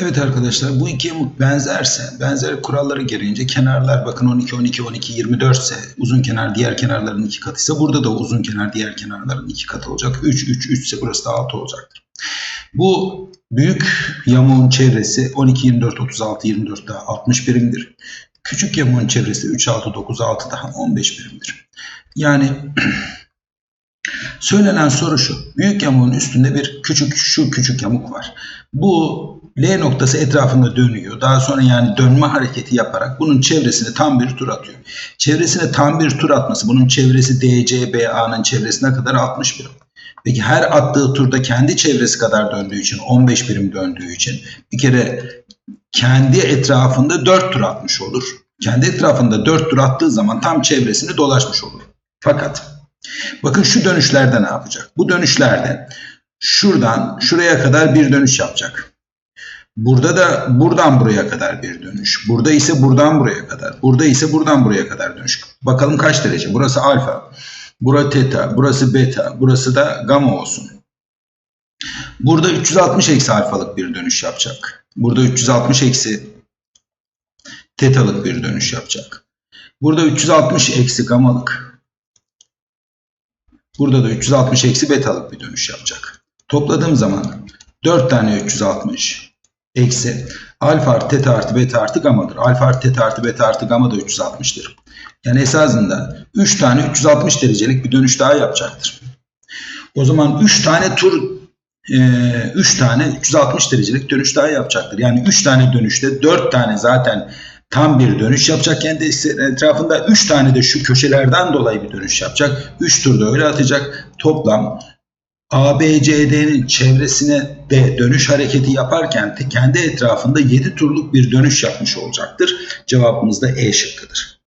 Evet arkadaşlar bu iki yamuk benzerse, benzer kuralları gereğince kenarlar bakın 12, 12, 12, 24 ise uzun kenar diğer kenarların iki katıysa burada da uzun kenar diğer kenarların iki katı olacak. 3, 3, 3 ise burası da 6 olacaktır. Bu büyük yamuğun çevresi 12, 24, 36, 24 daha 60 birimdir. Küçük yamuğun çevresi 3, 6, 9, 6 daha 15 birimdir. Yani söylenen soru şu. Büyük yamuğun üstünde bir küçük şu küçük yamuk var. Bu L noktası etrafında dönüyor. Daha sonra yani dönme hareketi yaparak bunun çevresini tam bir tur atıyor. Çevresine tam bir tur atması bunun çevresi DCBA'nın çevresine kadar 60 birim. Peki her attığı turda kendi çevresi kadar döndüğü için 15 birim döndüğü için bir kere kendi etrafında 4 tur atmış olur. Kendi etrafında 4 tur attığı zaman tam çevresini dolaşmış olur. Fakat bakın şu dönüşlerde ne yapacak? Bu dönüşlerde şuradan şuraya kadar bir dönüş yapacak. Burada da buradan buraya kadar bir dönüş. Burada ise buradan buraya kadar. Burada ise buradan buraya kadar dönüş. Bakalım kaç derece? Burası alfa. Burası teta. Burası beta. Burası da gamma olsun. Burada 360 eksi alfalık bir dönüş yapacak. Burada 360 eksi tetalık bir dönüş yapacak. Burada 360 eksi gamalık. Burada da 360 eksi betalık bir dönüş yapacak. Topladığım zaman 4 tane 360 eksi alfa artı teta artı beta artı gamadır. Alfa artı teta artı beta artı gamma da 360'tır. Yani esasında 3 tane 360 derecelik bir dönüş daha yapacaktır. O zaman 3 tane tur 3 tane 360 derecelik dönüş daha yapacaktır. Yani 3 tane dönüşte 4 tane zaten tam bir dönüş yapacak kendi etrafında 3 tane de şu köşelerden dolayı bir dönüş yapacak. 3 turda öyle atacak. Toplam ABCD'nin çevresine de dönüş hareketi yaparken kendi etrafında 7 turluk bir dönüş yapmış olacaktır. Cevabımız da E şıkkıdır.